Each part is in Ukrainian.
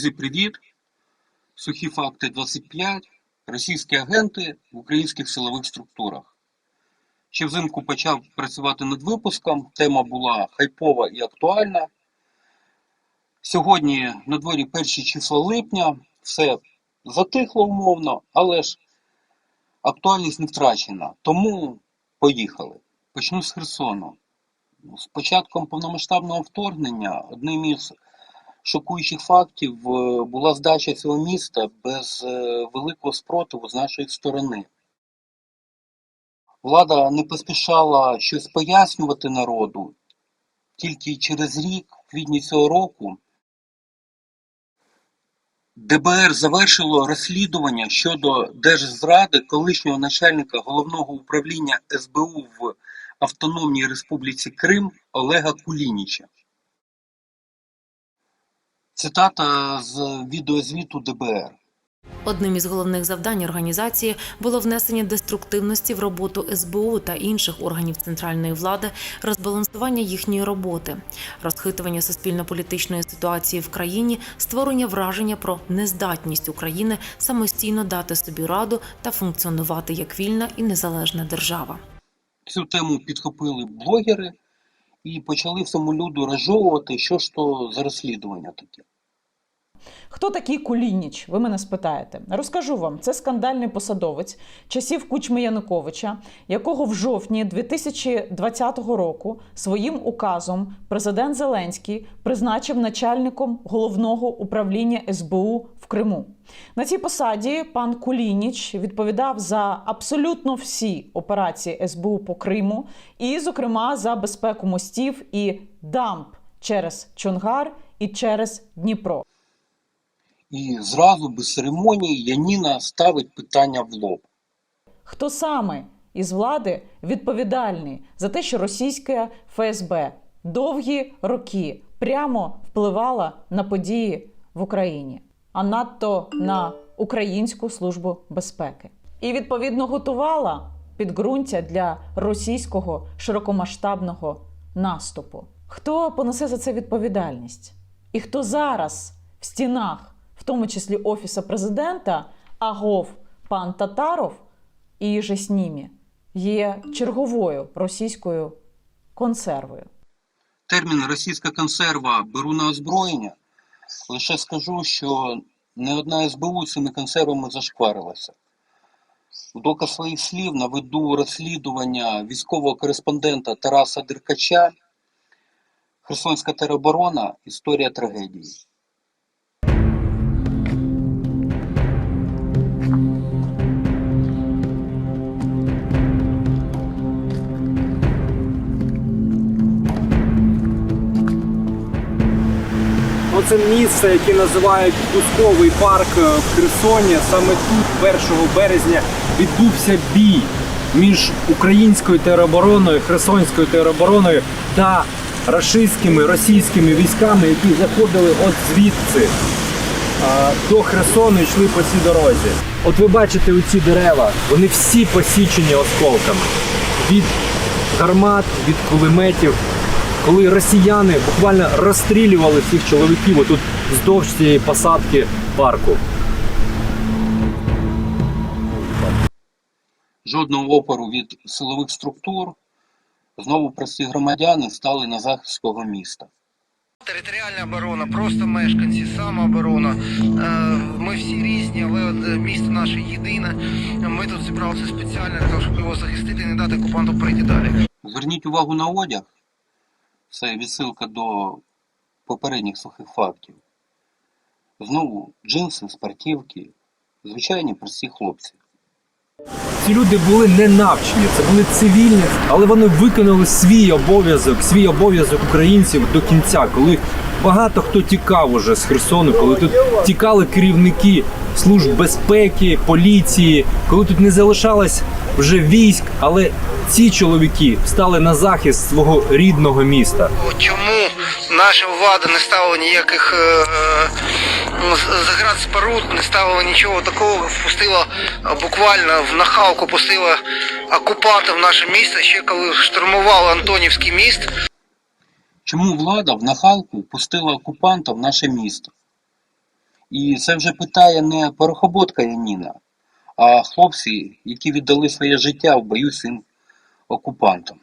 Друзі, привіт! Сухі факти 25. Російські агенти в українських силових структурах. Ще взимку почав працювати над випуском. Тема була хайпова і актуальна. Сьогодні на дворі перші числа липня. Все затихло умовно, але ж актуальність не втрачена. Тому поїхали. Почну з Херсону. З початком повномасштабного вторгнення одним із шокуючих фактів е, була здача цього міста без е, великого спротиву з нашої сторони. Влада не поспішала щось пояснювати народу. Тільки через рік, в квітні цього року, ДБР завершило розслідування щодо держзради колишнього начальника головного управління СБУ в Автономній Республіці Крим Олега Кулініча. Цитата з відеозвіту ДБР. Одним із головних завдань організації було внесення деструктивності в роботу СБУ та інших органів центральної влади, розбалансування їхньої роботи, розхитування суспільно-політичної ситуації в країні, створення враження про нездатність України самостійно дати собі раду та функціонувати як вільна і незалежна держава. Цю тему підхопили блогери і почали всьому люду розжовувати, що ж то за розслідування таке. Хто такий Кулініч? Ви мене спитаєте. Розкажу вам, це скандальний посадовець часів Кучми Януковича, якого в жовтні 2020 року своїм указом президент Зеленський призначив начальником головного управління СБУ в Криму. На цій посаді пан Кулініч відповідав за абсолютно всі операції СБУ по Криму, і, зокрема, за безпеку мостів і дамб через Чонгар і через Дніпро. І зразу без церемонії Яніна ставить питання в лоб. Хто саме із влади відповідальний за те, що російське ФСБ довгі роки прямо впливала на події в Україні, а надто на Українську службу безпеки, і відповідно готувала підґрунтя для російського широкомасштабного наступу? Хто понесе за це відповідальність? І хто зараз в стінах, тому числі Офіса президента, агов пан Татаров і же з ними є черговою російською консервою. Термін російська консерва беру на озброєння. Лише скажу, що не одна СБУ цими консервами зашкварилася. Доказ своїх слів наведу розслідування військового кореспондента Тараса Деркача Херсонська тероборона Історія трагедії. Оце місце, яке називають Пусковий парк е, в Херсоні. Саме тут, 1 березня, відбувся бій між українською теробороною, Херсонською теробороною та рашистськими російськими військами, які заходили от звідси до Херсону йшли по цій дорозі. От ви бачите оці дерева, вони всі посічені осколками від гармат, від кулеметів коли росіяни буквально розстрілювали цих чоловіків отут вздовж цієї посадки парку. Жодного опору від силових структур. Знову прості громадяни стали на захист свого міста. Територіальна оборона, просто мешканці, самооборона. Е, Ми всі різні, але от е, місто наше єдине. Ми тут зібралися спеціально для того, щоб його захистити і не дати окупанту пройти далі. Зверніть увагу на одяг. Це відсилка до попередніх сухих фактів. Знову джинси, спортивки, звичайні прості хлопці. Ці люди були не навчені, це були цивільні, але вони виконали свій обов'язок, свій обов'язок українців до кінця, коли багато хто тікав уже з Херсону, коли тут тікали керівники служб безпеки, поліції, коли тут не залишалось вже військ, але ці чоловіки стали на захист свого рідного міста. Чому наша влада не ставила ніяких е, е, заград споруд, не ставила нічого такого, впустила е, буквально в нахалку пустила окупантів в наше місто, ще коли штурмували Антонівський міст. Чому влада в нахалку пустила окупанта в наше місто? І це вже питає не порохоботка Яніна, а хлопці, які віддали своє життя в бою цим окупантом.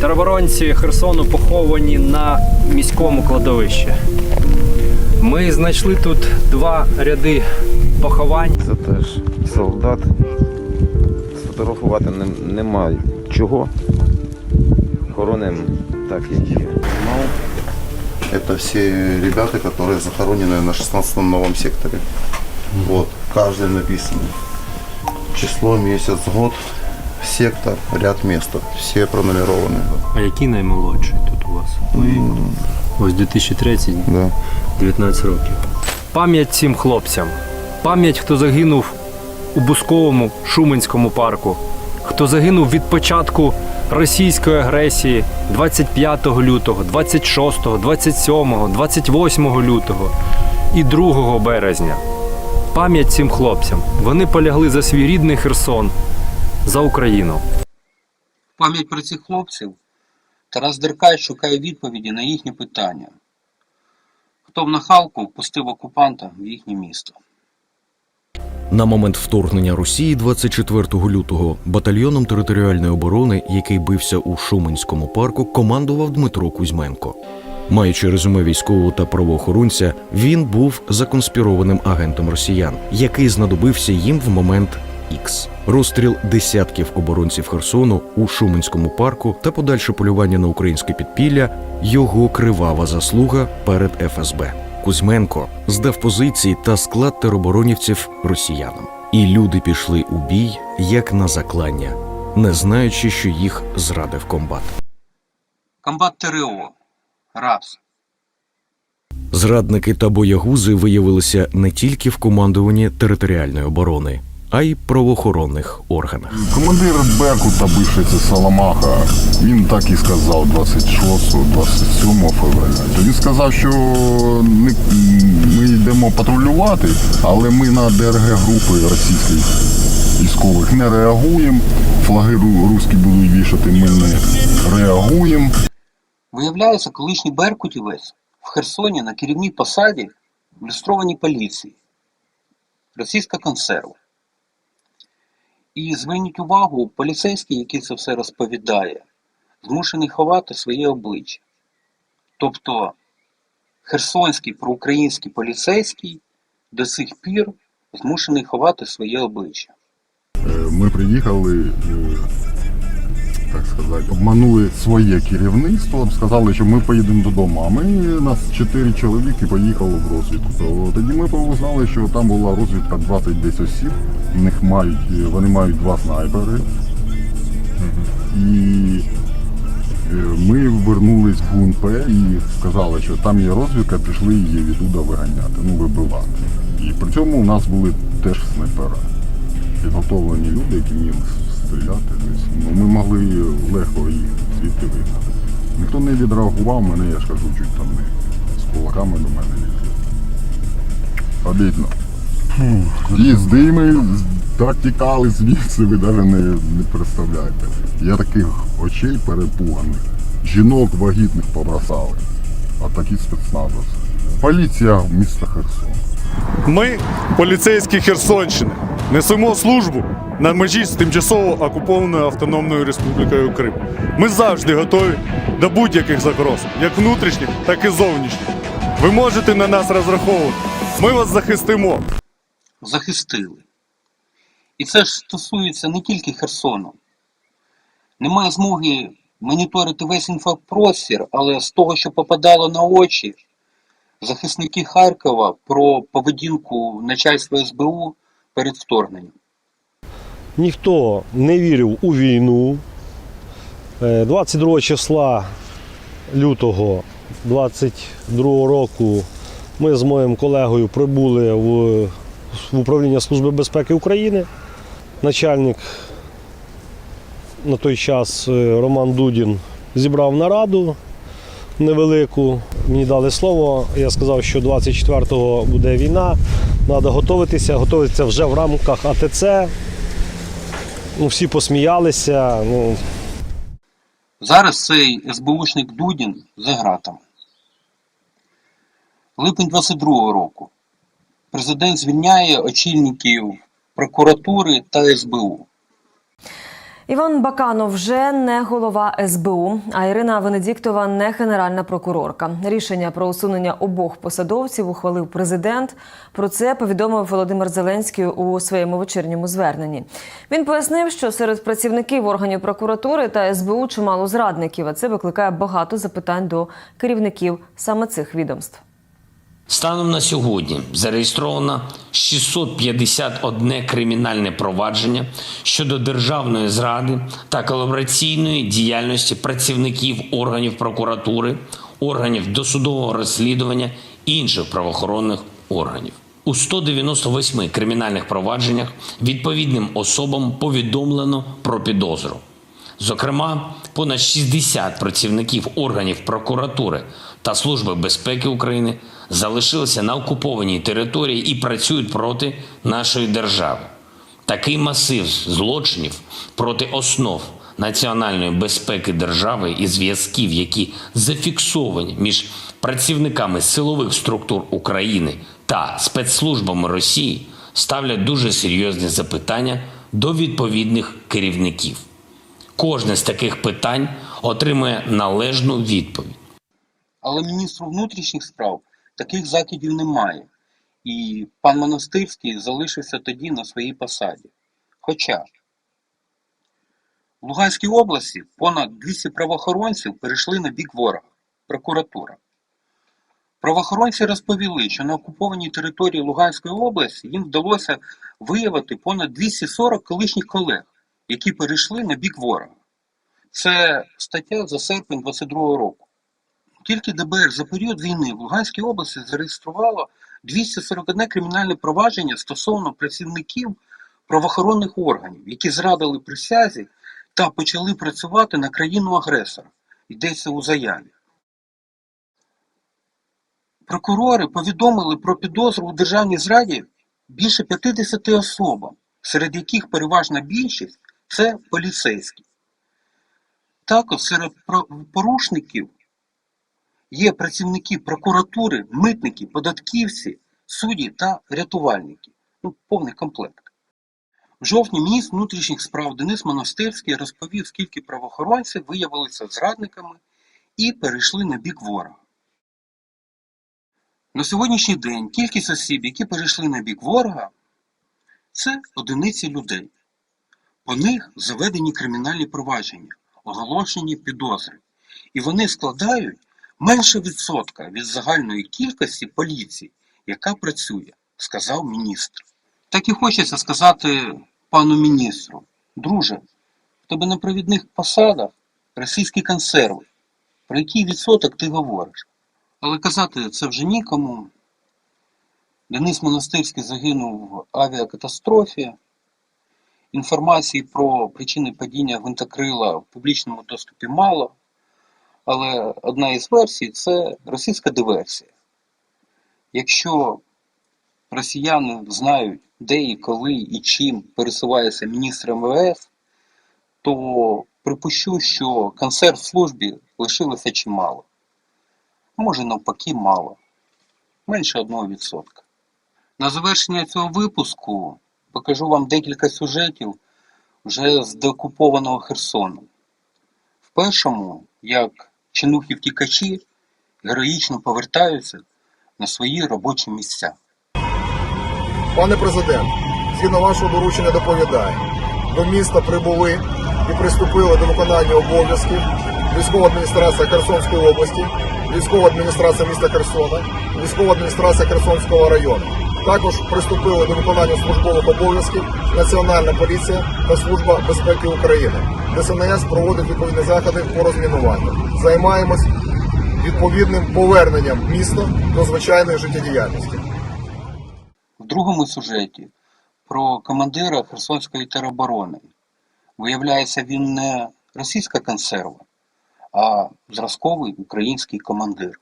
Тероборонці Херсону поховані на міському кладовищі. Ми знайшли тут два ряди поховань. Це теж солдат. Сфотографувати не- нема чого. Хороним так, як є. Это все ребята, которые захоронены на 16-м новом секторе. Вот, каждый написано. Число, месяц, год, сектор, ряд места. Все пронумерованы. А який наймолодший тут у вас? Ось 2003 Да. 19 років. Пам'ять цим хлопцям. Пам'ять, хто загинув у Бусковому Шуменському парку, хто загинув від початку російської агресії 25 лютого, 26, 27, 28 лютого і 2 березня. Пам'ять цим хлопцям. Вони полягли за свій рідний Херсон, за Україну. Пам'ять про цих хлопців Тарас Деркач шукає відповіді на їхні питання. Хто в нахалку пустив окупанта в їхнє місто? На момент вторгнення Росії 24 лютого батальйоном територіальної оборони, який бився у Шуменському парку, командував Дмитро Кузьменко. Маючи резюме військового та правоохоронця, він був законспірованим агентом росіян, який знадобився їм в момент Ікс. Розстріл десятків оборонців Херсону у Шуменському парку та подальше полювання на українське підпілля його кривава заслуга перед ФСБ. Кузьменко здав позиції та склад тероборонівців росіянам. І люди пішли у бій як на заклання, не знаючи, що їх зрадив комбат. Комбат ТРО. Раз. Зрадники та боягузи виявилися не тільки в командуванні територіальної оборони, а й правоохоронних органах. Командир Беркута, бивший це Саламаха, він так і сказав 26-27 февраля. Він сказав, що не- ми йдемо патрулювати, але ми на ДРГ групи російських військових не реагуємо. Флаги ру- руські будуть вішати, ми не реагуємо. Виявляється, колишній Беркутівець в Херсоні на керівній посаді в поліції. Російська консерва. І зверніть увагу, поліцейський, який це все розповідає, змушений ховати своє обличчя. Тобто херсонський проукраїнський поліцейський до сих пір змушений ховати своє обличчя. Е, Ми приїхали, е, сказати, обманули своє керівництво, сказали, що ми поїдемо додому. А ми нас чотири чоловіки поїхали в розвідку. То тоді ми узнали, що там була розвідка 20 десь осіб. В них мають, е, вони мають два снайпери. І е, ми вернулись в ГУНП і сказали, що там є розвідка, пішли її відтуда виганяти, ну вибивати. І при цьому у нас були теж снайпера підготовлені люди, які вміли стріляти. Тобто, ну, ми могли легко їх звідти вигнати. Ніхто не відреагував, мене, я ж кажу, чуть там не з кулаками до мене лізли. Обідно. І з так тікали звідси, ви навіть не, не представляєте. Я таких очей перепуганих, жінок вагітних побросали. А такі спецназовці. Поліція міста Херсон. Ми, поліцейські Херсонщини, несемо службу на межі з тимчасово окупованою Автономною Республікою Крим. Ми завжди готові до будь-яких загроз, як внутрішніх, так і зовнішніх. Ви можете на нас розраховувати. Ми вас захистимо. захистили. І це ж стосується не тільки Херсону. Немає змоги моніторити весь інфопростір, але з того, що попадало на очі, захисники Харкова про поведінку начальства СБУ перед вторгненням. Ніхто не вірив у війну. Е, 22 числа лютого 22 року ми з моїм колегою прибули в, в управління Служби безпеки України. Начальник на той час е, Роман Дудін зібрав нараду невелику. Мені дали слово. Я сказав, що 24-го буде війна. Треба готуватися, готуватися вже в рамках АТЦ. Ну, всі посміялися. Ну, Зараз цей СБУшник Дудін за гратами. Липень 22-го року. Президент звільняє очільників прокуратури та СБУ. Іван Баканов вже не голова СБУ, а Ірина Венедіктова не генеральна прокурорка. Рішення про усунення обох посадовців ухвалив президент. Про це повідомив Володимир Зеленський у своєму вечірньому зверненні. Він пояснив, що серед працівників органів прокуратури та СБУ чимало зрадників, а це викликає багато запитань до керівників саме цих відомств. Станом на сьогодні зареєстровано 651 кримінальне провадження щодо державної зради та колабораційної діяльності працівників органів прокуратури, органів досудового розслідування і інших правоохоронних органів. У 198 кримінальних провадженнях відповідним особам повідомлено про підозру. Зокрема, понад 60 працівників органів прокуратури та Служби безпеки України залишилися на окупованій території і працюють проти нашої держави. Такий масив злочинів проти основ національної безпеки держави і зв'язків, які зафіксовані між працівниками силових структур України та спецслужбами Росії, ставлять дуже серйозні запитання до відповідних керівників. Кожне з таких питань отримує належну відповідь. Але міністру внутрішніх справ таких закидів немає. І пан Монастирський залишився тоді на своїй посаді. Хоча в Луганській області понад 200 правоохоронців перейшли на бік ворога прокуратура. Правоохоронці розповіли, що на окупованій території Луганської області їм вдалося виявити понад 240 колишніх колег, які перейшли на бік ворога. Це стаття за серпень 22 року. Тільки ДБР за період війни в Луганській області зареєструвало 241 кримінальне провадження стосовно працівників правоохоронних органів, які зрадили присязі та почали працювати на країну-агресора. Йдеться у заяві. Прокурори повідомили про підозру у державній зраді більше 50 особам, серед яких переважна більшість це поліцейські. Також серед порушників є працівники прокуратури, митники, податківці, судді та рятувальники. Ну, повний комплект. В жовтні міністр внутрішніх справ Денис Монастирський розповів, скільки правоохоронців виявилися зрадниками і перейшли на бік ворога. На сьогоднішній день кількість осіб, які перейшли на бік ворога, це одиниці людей. По них заведені кримінальні провадження, оголошені підозри. І вони складають менше відсотка від загальної кількості поліції, яка працює, сказав міністр. Так і хочеться сказати пану міністру, друже, в тебе на провідних посадах російські консерви. Про який відсоток ти говориш? Але казати це вже нікому. Денис Монастирський загинув в авіакатастрофі. Інформації про причини падіння гвинтокрила в публічному доступі мало. Але одна із версій це російська диверсія. Якщо росіяни знають, де і коли і чим пересувається міністр МВС, то припущу, що консерв службі лишилося чимало. Може навпаки мало. Менше 1%. На завершення цього випуску покажу вам декілька сюжетів вже з деокупованого Херсону. В першому, як чинухи-втікачі героїчно повертаються на свої робочі місця. Пане президент, згідно вашого доручення доповідає, до міста прибули і приступили до виконання обов'язків військова адміністрація Херсонської області, військова адміністрація міста Херсона, військова адміністрація Херсонського району. Також приступили до виконання службових обов'язків Національна поліція та Служба безпеки України. ДСНС проводить відповідні заходи по розмінуванню. Займаємось відповідним поверненням міста до звичайної життєдіяльності. В другому сюжеті про командира Херсонської тероборони. Виявляється, він не російська консерва, а зразковий український командир.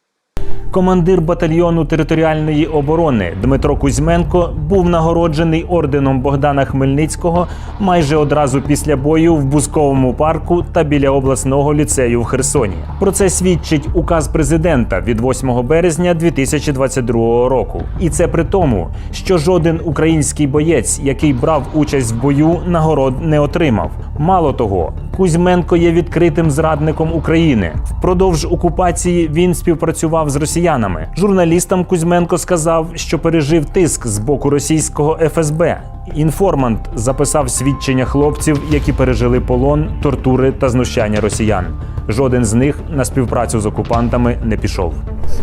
Командир батальйону територіальної оборони Дмитро Кузьменко був нагороджений орденом Богдана Хмельницького майже одразу після бою в Бузковому парку та біля обласного ліцею в Херсоні. Про це свідчить указ президента від 8 березня 2022 року. І це при тому, що жоден український боєць, який брав участь в бою, нагород не отримав. Мало того, Кузьменко є відкритим зрадником України. Впродовж окупації він співпрацював з росіянами. Журналістам Кузьменко сказав, що пережив тиск з боку російського ФСБ. Інформант записав свідчення хлопців, які пережили полон, тортури та знущання росіян. Жоден з них на співпрацю з окупантами не пішов.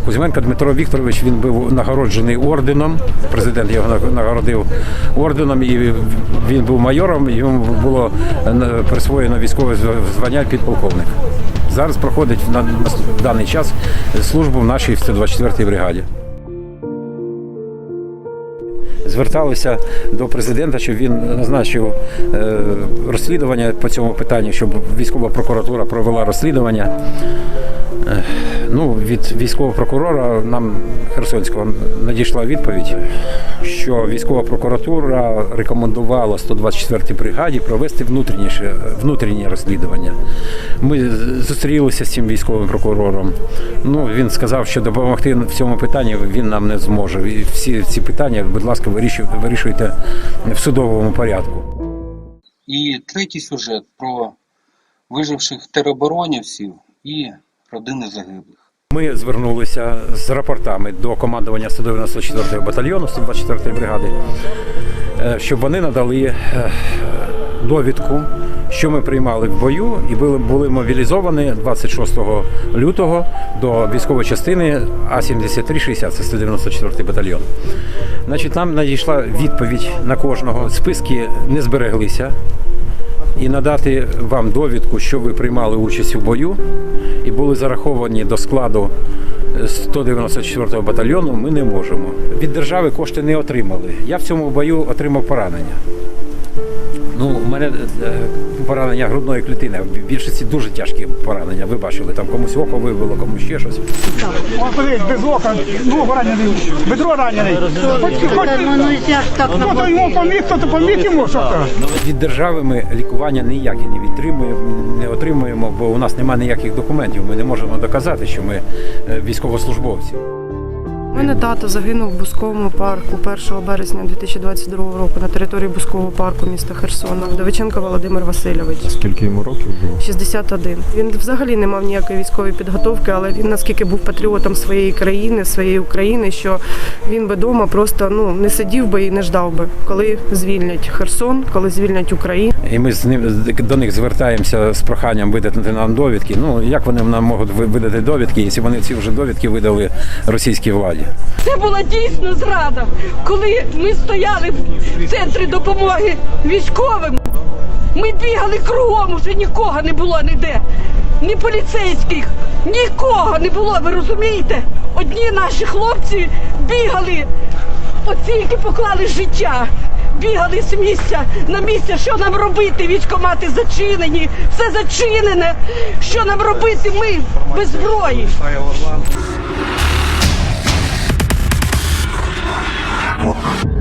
Кузьменко Дмитро Вікторович він був нагороджений орденом. Президент його нагородив орденом, і він був майором. Йому було е, присвоєно військове звання підполковник. Зараз проходить на даний час службу в нашій 124-й бригаді. Зверталися до президента, щоб він назначив е, розслідування по цьому питанню, щоб військова прокуратура провела розслідування. Ну, від військового прокурора нам Херсонського надійшла відповідь, що військова прокуратура рекомендувала 124-й бригаді провести внутрішнє, розслідування. Ми зустрілися з цим військовим прокурором. Ну, він сказав, що допомогти в цьому питанні він нам не зможе. І всі ці питання, будь ласка, вирішуйте в судовому порядку. І третій сюжет про виживших тероборонівців і родини загиблих. Ми звернулися з рапортами до командування 194-го батальйону 124-ї бригади, е, щоб вони надали е, довідку, що ми приймали в бою, і були, були мобілізовані 26 лютого до військової частини А-7360, це 194-й батальйон. Значить, нам надійшла відповідь на кожного. Списки не збереглися. І надати вам довідку, що ви приймали участь у бою і були зараховані до складу 194-го батальйону, ми не можемо. Від держави кошти не отримали. Я в цьому бою отримав поранення. Ну, у мене е, поранення грудної клітини. В більшості дуже тяжкі поранення. Ви бачили, там комусь око вивело, комусь ще щось. Подивись, без ока, ногу ранений, бедро ранений. Хоч, хоч, хто-то йому поміг, хто-то поміг йому, що то. Від держави ми лікування ніяке не відтримуємо, не отримуємо, бо у нас немає ніяких документів. Ми не можемо доказати, що ми е, військовослужбовці. У мене тато загинув в Бусковому парку 1 березня 2022 року на території Бускового парку міста Херсона. Вдовиченко Володимир Васильович. Скільки йому років було? 61. Він взагалі не мав ніякої військової підготовки, але він наскільки був патріотом своєї країни, своєї України, що він би вдома просто ну не сидів би і не ждав би, коли звільнять Херсон, коли звільнять Україну. І ми з ним до них звертаємося з проханням видати нам довідки. Ну як вони нам можуть видати довідки, якщо вони ці вже довідки видали російській владі? Це була дійсно зрада, коли ми стояли в центрі допомоги військовим. Ми бігали кругом, уже нікого не було ніде. Ні поліцейських, нікого не було, ви розумієте? Одні наші хлопці бігали, оці, які поклали життя. Бігали з місця на місце, що нам робити? Військомати зачинені, все зачинене. Що нам робити? Ми без зброї. Porra.